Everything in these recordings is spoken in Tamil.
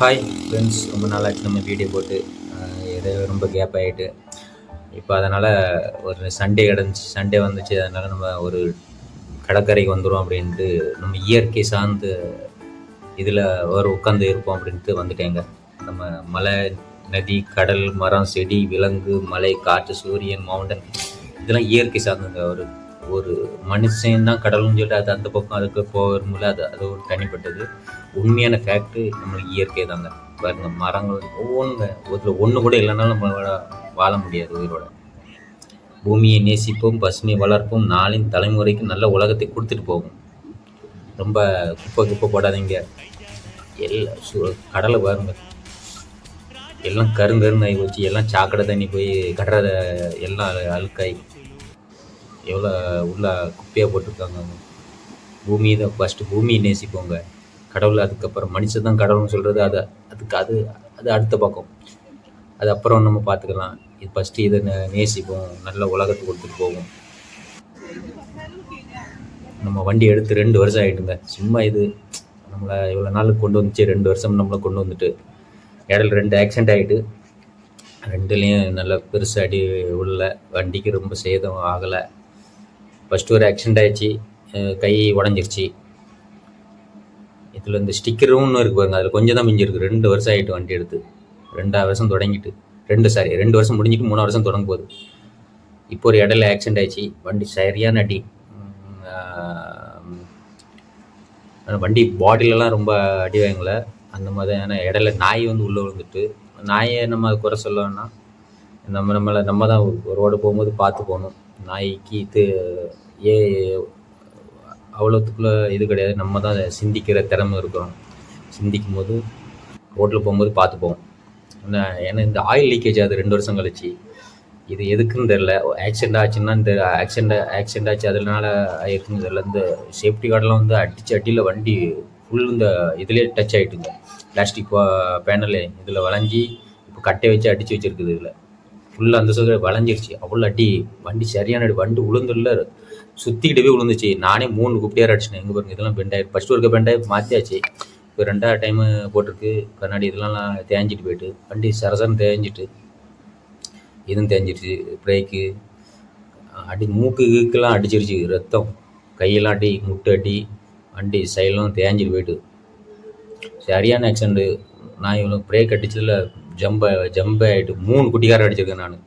ஹாய் ஃப்ரெண்ட்ஸ் ரொம்ப நாளாச்சு நம்ம வீடியோ போட்டு. அஹ் ஏதோ ரொம்ப கேப் ஆகிட்டு இப்போ அதனால் ஒரு சண்டே கிடந்துச்சு சண்டே வந்துச்சு. அதனால் நம்ம ஒரு கடற்கரைக்கு வந்துடும் அப்படின்ட்டு நம்ம இயற்கை சார்ந்து இதில் ஒரு உட்காந்து இருப்போம் அப்படின்ட்டு வந்துட்டேங்க. நம்ம மலை நதி கடல் மரம் செடி விலங்கு மலை காற்று சூரியன் மவுண்டன் இதெல்லாம் இயற்கை சார்ந்தங்க ஒரு ஒரு மனுஷன் தான் கடல்னு சொல்லிட்டு அது அந்த பக்கம் அதுக்கு போகிறோம்ல அது அது ஒரு தனிப்பட்டது. உண்மையான ஃபேக்ட்ரி நம்மளுக்கு இயற்கை தாங்க. பாருங்க மரங்கள் ஒவ்வொன்றுங்க ஒரு ஒன்று கூட இல்லைனாலும் நம்ம வாழ- முடியாது உயிரோட. பூமியை நேசிப்போம் பசுமை வளர்ப்போம் நாளின் தலைமுறைக்கு நல்ல உலகத்தை கொடுத்துட்டு போகும். ரொம்ப குப்பை குப்பை போடாதீங்க. எல்லா சு- கடலை பாருங்க. எல்லாம் கருங்கருன்னு ஆகி போச்சு. எல்லாம் சாக்கடை தண்ணி போய் கடற எல்லாம் அழுக்காய். எவ்வளோ உள்ள குப்பையாக போட்டிருக்காங்க பூமியை தான் ஃபஸ்ட்டு பூமியை நேசிப்போங்க கடவுள் அதுக்கப்புறம் மனுஷன் தான் கடவுள்னு சொல்கிறது அது அதுக்கு அது அது அடுத்த பக்கம். அது அப்புறம் நம்ம பார்த்துக்கலாம். இது ஃபஸ்ட்டு இதை நேசிப்போம் நல்ல உலகத்துக்கு கொடுத்துட்டு போவோம். நம்ம வண்டி எடுத்து ரெண்டு வருஷம் ஆகிட்டுங்க சும்மா இது நம்மளை இவ்வளோ நாள் கொண்டு வந்துச்சு ரெண்டு வருஷம் நம்மளை கொண்டு வந்துட்டு. இடையில ரெண்டு ஆக்சிடென்ட் ஆகிட்டு ரெண்டுலேயும் நல்ல பெருசு அடி உள்ள வண்டிக்கு ரொம்ப சேதம் ஆகலை. ஃபஸ்ட்டு ஒரு ஆக்சிடென்ட் ஆயிடுச்சு. கை உடஞ்சிருச்சு. இதில் இந்த ஸ்டிக்கரும் ஒன்று இருக்கு பாருங்க. அதில் கொஞ்சம் தான் மிஞ்சிருக்கு. ரெண்டு வருஷம் ஆகிட்டு வண்டி எடுத்து. ரெண்டாவது வருஷம் தொடங்கிட்டு. ரெண்டு சாரி ரெண்டு வருஷம் முடிஞ்சிட்டு மூணாவது வருஷம் தொடங்க போகுது. இப்போ ஒரு இடையில ஆக்சிடென்ட் ஆயிடுச்சு. வண்டி சரியான அடி. வண்டி பாடியிலலாம் ரொம்ப அடி வாங்கல. அந்த மாதிரியான இடையில நாய் வந்து உள்ளே விழுந்துட்டு. நாயை நம்ம குறை சொல்லணும்னா நம்ம நம்மளை நம்ம தான் ரோடு போகும்போது பார்த்து போகணும். நாய்க்கு இது ஏ அவ்வளோத்துக்குள்ள இது கிடையாது. நம்ம தான் சிந்திக்கிற திறமை இருக்கிறோம். சிந்திக்கும் போது ரோட்டில் போகும்போது பார்த்து போவோம் ஏன்னா ஏன்னா இந்த ஆயில் லீக்கேஜ் அது ரெண்டு வருஷம் கழிச்சு. இது எதுக்குன்னு தெரில ஆக்சிடென்ட் ஆச்சுன்னா இந்த ஆக்சிடெண்ட் ஆக்சிடெண்ட் ஆச்சு அதனால ஆயிருக்குன்னு தெரில இந்த சேஃப்டி கார்டெலாம் வந்து அடிச்சு அடியில் வண்டி ஃபுல் இந்த இதுலேயே டச் ஆகிட்டுங்க பிளாஸ்டிக் பேனலு இதில் வளைஞ்சி இப்போ கட்டை வச்சு அடித்து வச்சுருக்குது இதில். ஃபுல்லாக அந்த சைடு வளைஞ்சிருச்சு. அவ்வளோ அடி வண்டி சரியான அடி வண்டி உளுந்துல சுற்றிக்கிட்டு போய் விழுந்துச்சு நானே மூணு குப்பியார் அடிச்சினேன். எங்கே பாருங்க இதெல்லாம் பெண்டாயி ஃபஸ்ட்டு ஒருக்க பெண்டாயி மாற்றியாச்சு இப்போ ரெண்டாவது டைமு போட்டிருக்கு. கண்ணாடி இதெல்லாம் தேஞ்சிட்டு போயிட்டு வண்டி சரசரம் தேஞ்சிட்டு இதுவும் தேஞ்சிருச்சு பிரேக்கு அடி மூக்கு கீக்கெல்லாம் அடிச்சிருச்சு ரத்தம். கையெல்லாம் அடி முட்டு அடி வண்டி சைடெலாம் தேஞ்சிட்டு போயிட்டு. சரியான ஆக்சிடென்ட்டு நான் இவ்வளோ பிரேக் அடிச்சதில் ஜம்ப ஜம்ப ஆகிட்டு மூணு குட்டிக்கார அடிச்சிருக்கேன் நான்.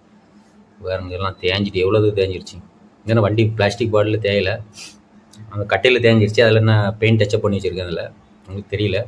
வேற எல்லாம் தேஞ்சிட்டு எவ்வளோ தேஞ்சிருச்சு. ஏன்னா வண்டி பிளாஸ்டிக் பாட்டில் தேயலை. அந்த கட்டையில் தேஞ்சிருச்சு. அதில் நான் பெயிண்ட் டச்சப் பண்ணி வச்சுருக்கேன் அதில். உங்களுக்கு தெரியல.